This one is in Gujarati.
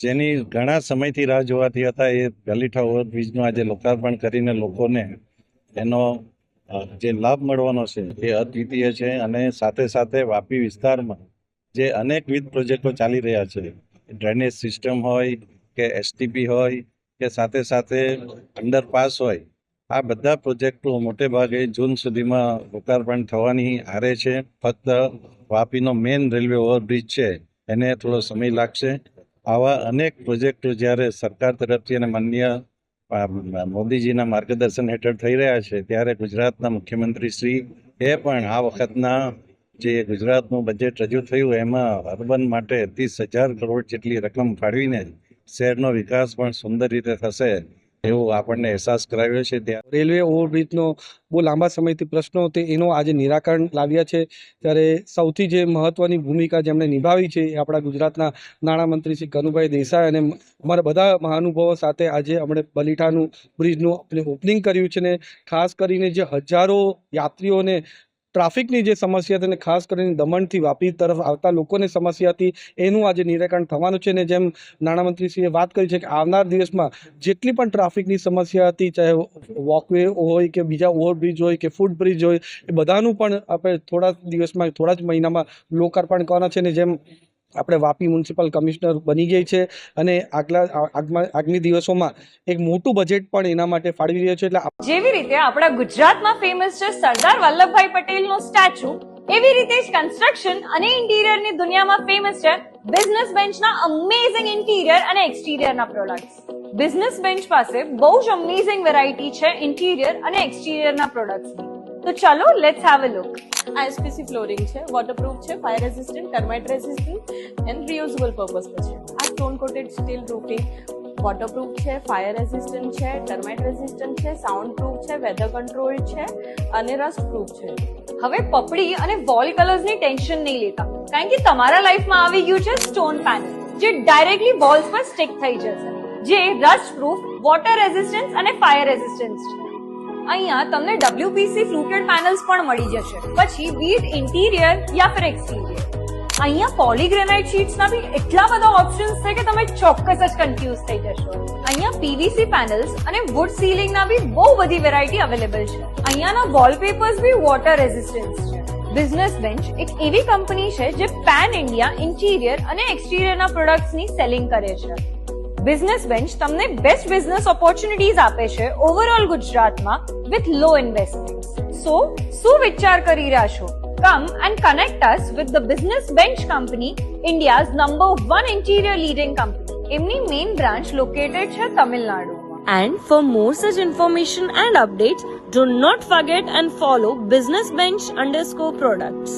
જેની ઘણા સમયથી રાહ જોવાથી હતા એ ગલીઠા ઓવરબ્રિજનું આજે લોકાર્પણ કરીને લોકોને એનો જે લાભ મળવાનો છે એ અદ્વિતીય છે અને સાથે સાથે વાપી વિસ્તારમાં જે અનેકવિધ પ્રોજેક્ટો ચાલી રહ્યા છે. ડ્રેનેજ સિસ્ટમ હોય કે એસટીપી હોય કે સાથે સાથે અંડરપાસ હોય, આ બધા પ્રોજેક્ટો મોટે ભાગે જૂન સુધીમાં લોકાર્પણ થવાની આરે છે. ફક્ત વાપીનો મેઇન રેલવે ઓવરબ્રિજ છે, એને થોડો સમય લાગશે. આવા અનેક પ્રોજેક્ટો જ્યારે સરકાર તરફથી અને માન્ય મોદીજીના માર્ગદર્શન હેઠળ થઈ રહ્યા છે, ત્યારે ગુજરાતના મુખ્યમંત્રી શ્રી એ પણ આ વખતના જે ગુજરાતનું બજેટ રજૂ થયું, એમાં અર્બન માટે ત્રીસ હજાર કરોડ જેટલી રકમ ફાળવીને શહેરનો વિકાસ પણ સુંદર રીતે થશે. એવું આપણને અહેસાસ કરાવ્યો છે ત્યાં. રેલવે ઓવરબ્રિજનો બહુ લાંબા સમયથી પ્રશ્નો હતો, એનો આજે નિરાકરણ લાવ્યા છે. ત્યારે સૌથી જે મહત્વની ભૂમિકા જેમણે નિભાવી છે એ આપણા ગુજરાતના નાણામંત્રી શ્રી કનુભાઈ દેસાઈ અને અમારા બધા મહાનુભાવો સાથે આજે આપણે બલીઠાનું બ્રિજનું ઓપનિંગ કર્યું છે ને ખાસ કરીને જે હજારો યાત્રીઓને ટ્રાફિકની જે સમસ્યા હતી અને ખાસ કરીને દમણથી વાપી તરફ આવતા લોકોને સમસ્યા હતી, એનું આજે નિરાકરણ થવાનું છે. ને જેમ નાણામંત્રીશ્રીએ વાત કરી છે કે આવનાર દિવસમાં જેટલી પણ ટ્રાફિકની સમસ્યા હતી, ચાહે વોકવે હોય કે બીજા ઓવરબ્રિજ હોય કે ફૂટબ્રિજ હોય, એ બધાનું પણ આપણે થોડા દિવસમાં, થોડા જ મહિનામાં લોકાર્પણ કરવાના છે. ને જેમ આપણે વાપી મ્યુનિસિપલ કમિશનર બની ગઈ છે અને આગલા આગમી દિવસોમાં એક મોટું બજેટ પણ એના માટે ફાળવી રહ્યો છે. એટલે જેવી રીતે આપણા ગુજરાતમાં ફેમસ છે સરદાર વલ્લભભાઈ પટેલનો સ્ટેચ્યુ એવી રીતે જ કન્સ્ટ્રક્શન અને ઇન્ટિરિયરની દુનિયામાં ફેમસ છે બિઝનેસ બેન્ચના અમેઝિંગ ઇન્ટિરિયર અને એક્સટિરિયરના પ્રોડક્ટ્સ બિઝનેસ બેન્ચ પાસે બહુ જ અમેઝિંગ વેરાયટી છે ઇન્ટિરિયર અને એક્સટિરિયરના પ્રોડક્ટ્સની તો ચલો let's have a look ISPC flooring છે વોટરપ્રૂફ છે fire resistant termite resistant and reusable purpose પર છે. આ stone coated steel roofing waterproof છે ફાયર રેઝિસ્ટન્ટ છે ટર્માઇટ રેઝિસ્ટન્ટ છે સાઉન્ડ પ્રૂફ છે વેધર કંટ્રોલ છે, અને રસ્ટ પ્રૂફ છે. હવે પપડી અને વોલ કલર્સની ટેન્શન નહીં લેતા. કારણ કે તમારા લાઈફમાં આવી ગયું છે સ્ટોન પેનલ જે ડાયરેક્ટલી વોલ્સ પર સ્ટિક થઈ જશે. જે રસ્ટ પ્રૂફ વોટર રેઝિસ્ટન્સ અને ફાયર રેઝિસ્ટન્સ છે. અહીંયા તમને WPC ફ્લુટેડ પેનલ્સ પણ મળી જશે. પછી બીટ ઇન્ટિરિયર યા ફિર એક્સટિરિયર અહીંયા પોલીગ્રેનાઇટ શીટ્સના બી એટલા બધા ઓપ્શન્સ છે કે તમે ચોક્કસ જ કન્ફ્યુઝ થઈ જશો. અહીંયા પીવીસી પેનલ્સ અને વુડ સીલિંગના બી બહુ બધી વેરાયટી અવેલેબલ છે. અહીંયાના વોલપેપર્સ બી વોટર રેઝિસ્ટન્સ છે. બિઝનેસ બેન્ચ એક એવી કંપની છે જે પેન ઇન્ડિયા ઇન્ટિરિયર અને એક્સટિરિયરના પ્રોડક્ટ્સની સેલિંગ કરે છે. બિઝનેસ બેન્ચ તમને બેસ્ટ બિઝનેસ ઓપોર્ચ્યુનિટીઝ આપે છે ઓવરઓલ ગુજરાતમાં વિથ લો ઇન્વેસ્ટમેન્ટ સો શું વિચાર કરી રહ્યા છો come and connect us with the Business Bench company India's number one interior leading company એમની મેઇન બ્રાન્ચ લોકેટેડ છે તમિલનાડુમાં And for more such information and updates, do not forget and follow Business Bench underscore products.